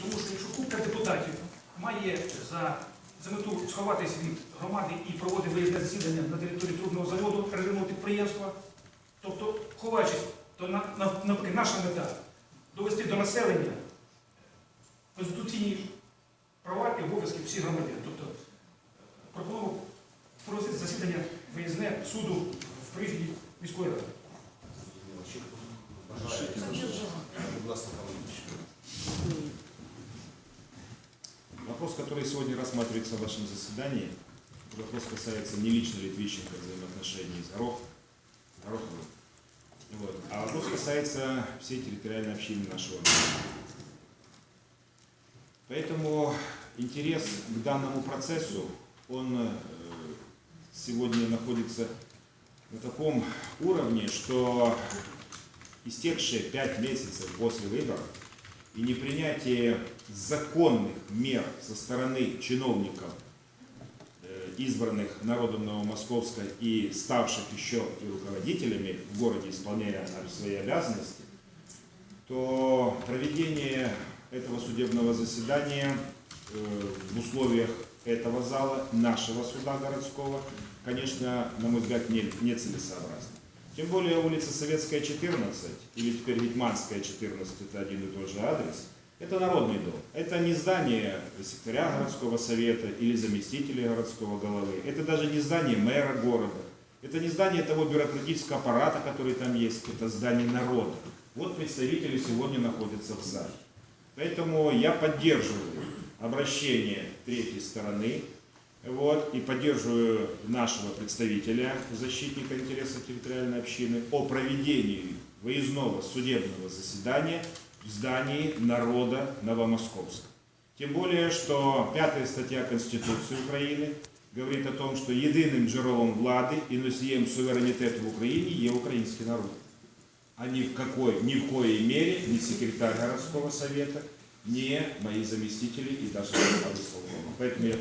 Тому що якщо купка депутатів має за, за мету сховатись від громади і проводити виїзне засідання на території трубного заводу режимного підприємства, тобто ховаючись, то на, на, навпаки, наша мета довести до населення конституційні права і обов'язки всіх громадян. Тобто пропонував провести засідання виїзне суду в Парижі міської ради. Будь ласка, Вопрос, который сегодня рассматривается в вашем заседании, вопрос касается не лично Литвищенко взаимоотношений с Горох, Гороховым. Вот. А вопрос касается всей территориальной общины нашего. Поэтому интерес к данному процессу, он э, сегодня находится на таком уровне, что истекшие пять месяцев после выборов и непринятие законных мер со стороны чиновников, э, избранных народом Новомосковска и ставших еще и руководителями в городе, исполняя свои обязанности, то проведение этого судебного заседания э, в условиях этого зала, нашего суда городского, конечно, на мой взгляд, не- нецелесообразно. Тем более улица Советская, 14, или теперь Витманская, 14, это один и тот же адрес, это народный дом. Это не здание секретаря городского совета или заместителя городского головы. Это даже не здание мэра города. Это не здание того бюрократического аппарата, который там есть. Это здание народа. Вот представители сегодня находятся в зале. Поэтому я поддерживаю обращение третьей стороны вот, и поддерживаю нашего представителя, защитника интересов территориальной общины, о проведении выездного судебного заседания в здании народа Новомосковска. Тем более, что пятая стаття Конституции України говорить о том, що єдиним джерелом влади і носієм суверенітету в Україні є український народ. А ни в, какой, ни в коей мере ни секретарь городского совета, ни мои заместители и даже глава исполкома. Поэтому я